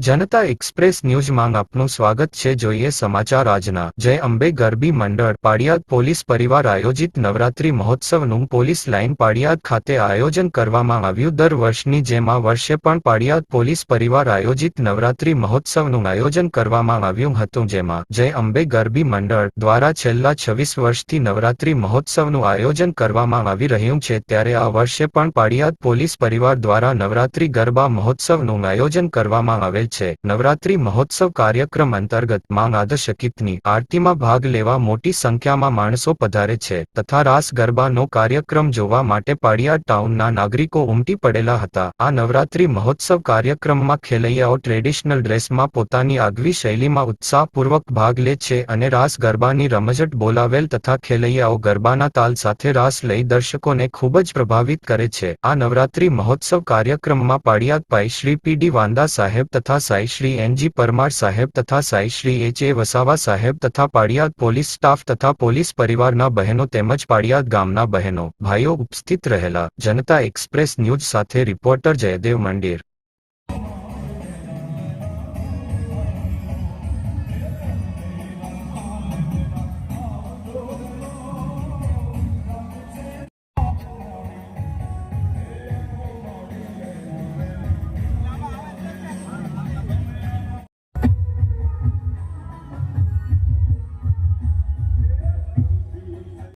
જનતા express ન્યૂઝમાં આપનું સ્વાગત છે. જોઈએ સમાચાર આજના. જય અંબે ગરબી મંડળ પાડિયાદ પોલીસ પરિવાર આયોજિત નવરાત્રી મહોત્સવનું પોલીસ લાઇન પાડિયાદ ખાતે આયોજન કરવામાં આવ્યું. દર વર્ષની જેમ આ વર્ષે પણ પાડિયાદ પોલીસ પરિવાર આયોજિત નવરાત્રી મહોત્સવનું આયોજન કરવામાં આવ્યું હતું. જેમાં જય અંબે ગરબી મંડળ દ્વારા છેલ્લા છવ્વીસ વર્ષથી નવરાત્રી મહોત્સવનું આયોજન કરવામાં આવી રહ્યું છે. ત્યારે આ વર્ષે પણ પાડિયાદ પોલીસ પરિવાર દ્વારા નવરાત્રી ગરબા મહોત્સવનું આયોજન કરવામાં આવેલ છે. નવરાત્રી મહોત્સવ કાર્યક્રમ અંતર્ગતમાં આદશકિતની આરતીમાં ભાગ લેવા મોટી સંખ્યામાં માણસો પધારે છે. તથા રાસ ગરબાનો કાર્યક્રમ જોવા માટે પાડિયાદ ટાઉનના નાગરિકો ઉમટી પડેલા હતા. આ નવરાત્રી મહોત્સવ કાર્યક્રમમાં ખેલૈયાઓ ટ્રેડિશનલ ડ્રેસમાં પોતાની આગવી શૈલીમાં ઉત્સાહપૂર્વક ભાગ લે છે અને રાસ ગરબાની રમઝટ બોલાવેલ તથા ખેલૈયાઓ ગરબાના તાલ સાથે રાસ લઈ દર્શકોને ખૂબ જ પ્રભાવિત કરે છે. આ નવરાત્રી મહોત્સવ કાર્યક્રમમાં પાડિયાદ પાઈ શ્રી પી ડી વાંદા સાહેબ તથા સાઈ શ્રી એનજી પરમાર સાહેબ તથા સાઈ શ્રી એચ. એ. વસાવા સાહેબ તથા પાડિયાદ પોલીસ સ્ટાફ તથા પોલીસ પરિવારના બહેનો તેમજ પાડિયાદ ગામના બહેનો, ભાઈઓ ઉપસ્થિત રહેલા જનતા એક્સપ્રેસ ન્યૂઝ સાથે રિપોર્ટર જયદેવ મંડેર.